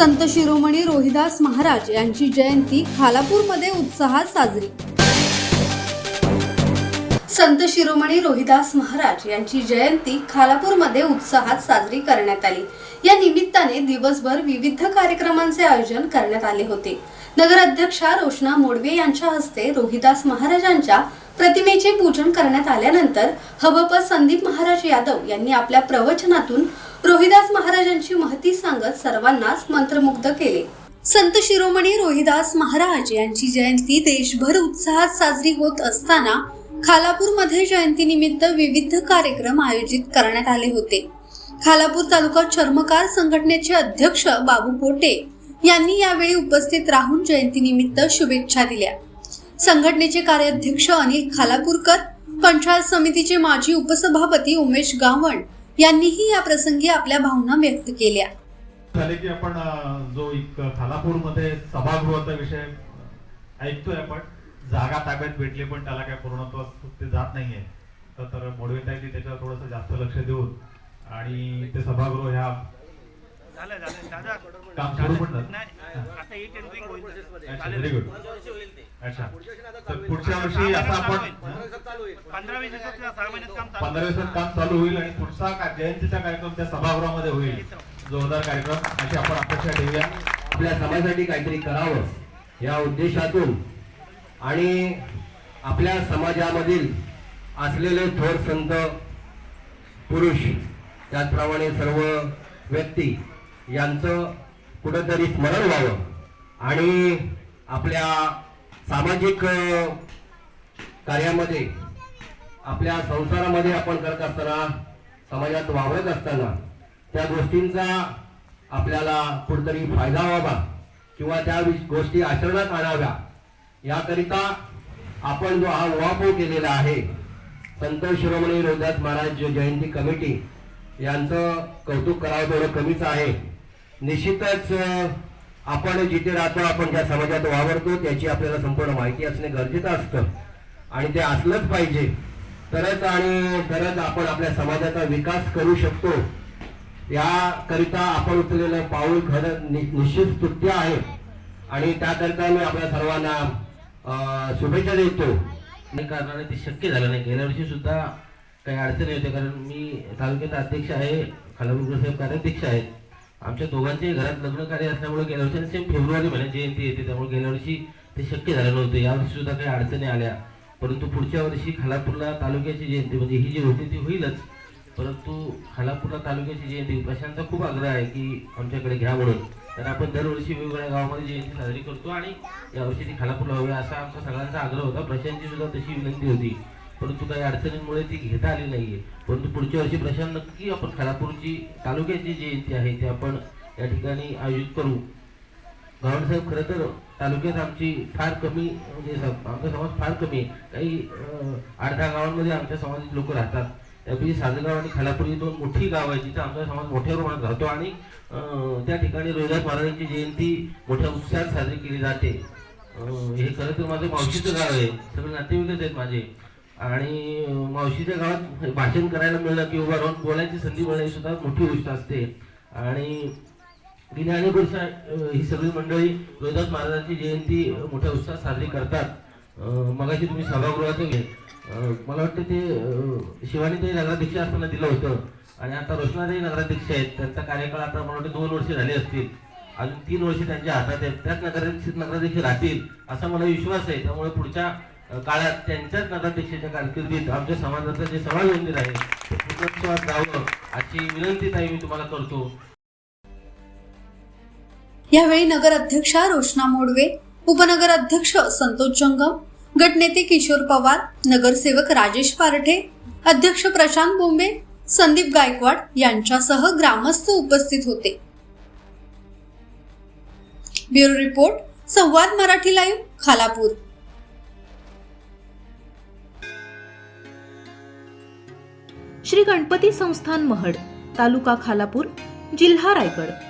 संत शिरोमणी रोहिदास महाराज यांची जयंती खालापूरमध्ये उत्साहात साजरी. संत शिरोमणी रोहिदास महाराज यांची जयंती खालापूरमध्ये उत्साहात साजरी करण्यात आली. या निमित्ताने दिवसभर विविध कार्यक्रमांचे आयोजन करण्यात आले होते. नगराध्यक्षा रोशना मोडवे यांच्या हस्ते रोहिदास महाराजांच्या प्रतिमेचे पूजन करण्यात आल्यानंतर हबप संदीप महाराज यादव यांनी आपल्या प्रवचनातून रोहिदास महाराजांची महती सांगत सर्वांनाच मंत्रमुग्ध केले. संत शिरोमणी रोहिदास महाराज यांची जयंती देशभर उत्साहात साजरी होत असताना खालापूरमध्ये जयंतीनिमित्त विविध कार्यक्रम आयोजित करण्यात आले होते. खालापूर तालुका चर्मकार संघटनेचे अध्यक्ष बाबू पोटे यांनी यावेळी उपस्थित राहून जयंतीनिमित्त शुभेच्छा दिल्या. संघटनेचे कार्याध्यक्ष अनिल खालापूरकर पंचायत समितीचे माजी उपसभापती उमेश गावण यांनीही या प्रसंगी आपल्या भावना व्यक्त केल्या. झाले की आपण जो एक खालापूरमध्ये सभागृहाचा विषय ऐकतोय आपण जागा ताब्यात भेटली पण त्याला काय पूर्णत्व ते जात नाहीये. तर मोडवेताईंनी त्याच्यावर थोडंसं जास्त लक्ष देऊन आणि ते सभागृह ह्या ही पुढच्या वर्षी आता आपण पंधरा वीस दिवसात काम चालू होईल. आणि पुढचा जयंतीचा कार्यक्रम त्या सभागृहामध्ये होईल. जोरदार कार्यक्रम. अशी आपण अपेक्षा ठेवूया. आपल्या समाजासाठी काहीतरी करावं या उद्देशातून. आणि आपल्या समाजामधील असलेले थोर संत पुरुष त्याचप्रमाणे सर्व व्यक्ती यांचं कुठंतरी स्मरण व्हावं. आणि आपल्या सामाजिक कार्यामध्ये आपल्या संसारामध्ये आपण करत असताना समाजात वावरत असताना त्या गोष्टींचा आपल्याला कुठतरी फायदा व्हावा किंवा त्या गोष्टी आचरणात आणाव्या याकरिता आपण जो हा उहापोह केलेला आहे संत शिरोमणी रोहिदास महाराज जयंती कमिटी यांचं कौतुक करावं तेवढं कमीच आहे. निश्चितच आपण जिथे राहतो आपण ज्या समाजात वावरतो त्याची आपल्याला संपूर्ण माहिती असणे गरजेचं असतं. आणि ते असलंच पाहिजे. तरच आणि तरच आपण आपल्या समाजाचा विकास करू शकतो. याकरिता आपण उचललेलं पाऊल खरं नि- निश्चित स्तुत्य आहे. आणि त्याकरिता मी आपल्या सर्वांना शुभेच्छा देतो. आणि कारणाने ते शक्य झालं नाही. गेल्या वर्षी सुद्धा काही अडचणी होत्या. कारण मी तालुक्याचा अध्यक्ष आहे. खालापूर साहेब कार्याध्यक्ष आहेत. आमच्या दोघांच्याही घरात लग्न कार्य असल्यामुळे गेल्या वर्षी सेम फेब्रुवारी महिन्यात जयंती येते. त्यामुळे गेल्या वर्षी ते शक्य झालं नव्हतं. यावर्षी सुद्धा काही अडचणी आल्या. परंतु पुढच्या वर्षी खालापूरला तालुक्याची जयंती म्हणजे ही जी होती ती होईलच. परंतु खालापूरला तालुक्याची जयंती प्रशांतचा खूप आग्रह आहे की आमच्याकडे घ्या म्हणून. तर आपण दरवर्षी वेगवेगळ्या गावामध्ये जयंती साजरी करतो आणि यावर्षी ती खालापूरला हवी असा आमचा सगळ्यांचा आग्रह होता. प्रशांतची सुद्धा तशी विनंती होती. परंतु काही अडचणींमुळे ती घेता आली नाहीये. परंतु पुढच्या वर्षी प्रशांत नक्की आपण खालापूरची तालुक्याची जयंती आहे ती आपण या ठिकाणी आयोजित करू. साहेब खरं तर तालुक्यात आमची फार कमी म्हणजे आमचा समाज फार कमी आहे. काही अं, आठ दहा गावांमध्ये आमच्या समाजातील लोक राहतात. त्यापैकी साजगाव आणि खालापूर दोन मोठी गाव आहे जिथं आमचा समाज मोठ्या प्रमाणात राहतो आणि त्या ठिकाणी रोहिदास महाराजांची जयंती मोठ्या उत्साहात साजरी केली जाते. हे खरं तर माझं मावशीचं गाव आहे. सगळे नातेवाईकच आहेत माझे. आणि मावशीच्या गावात भाषण करायला मिळणं किंवा राहून बोलायची संधी मिळणं ही सुद्धा मोठी गोष्ट असते. आणि गेली अनेक ही सगळी मंडळी रोहिदास महाराजांची जयंती मोठ्या उत्साहात साजरी करतात. मगाशी तुम्ही सभागृहात गेले. मला वाटतं ते अं, शिवानीताई नगराध्यक्ष असताना दिलं होतं. आणि आता रोशनाताई नगराध्यक्ष आहेत. त्यांचा कार्यकाळ आता मला वाटतं दोन वर्षे झाले असतील. अजून तीन वर्षे त्यांच्या हातात आहेत. त्याच नगराध्यक्ष नगराध्यक्ष राहतील असा मला विश्वास आहे. त्यामुळे पुढच्या काळात त्यांच्याच नगराध्यक्षाच्या कारकिर्दीत आमच्या समाजाचं जे समाज मंदिर आहे ते पूर्णत्वात जावं अशी विनंती ताई मी तुम्हाला करतो. यावेळी नगर अध्यक्षा रोशना मोडवे उपनगर अध्यक्ष संतोष जंगम गटनेते किशोर पवार नगरसेवक राजेश पारठे अध्यक्ष प्रशांत बोंबे संदीप गायकवाड यांच्यासह ग्रामस्थ उपस्थित होते. Bureau report Samvad Marathi live Khalapur. Shri Ganpati संस्थान महड तालुका खालापूर जिल्हा रायगड.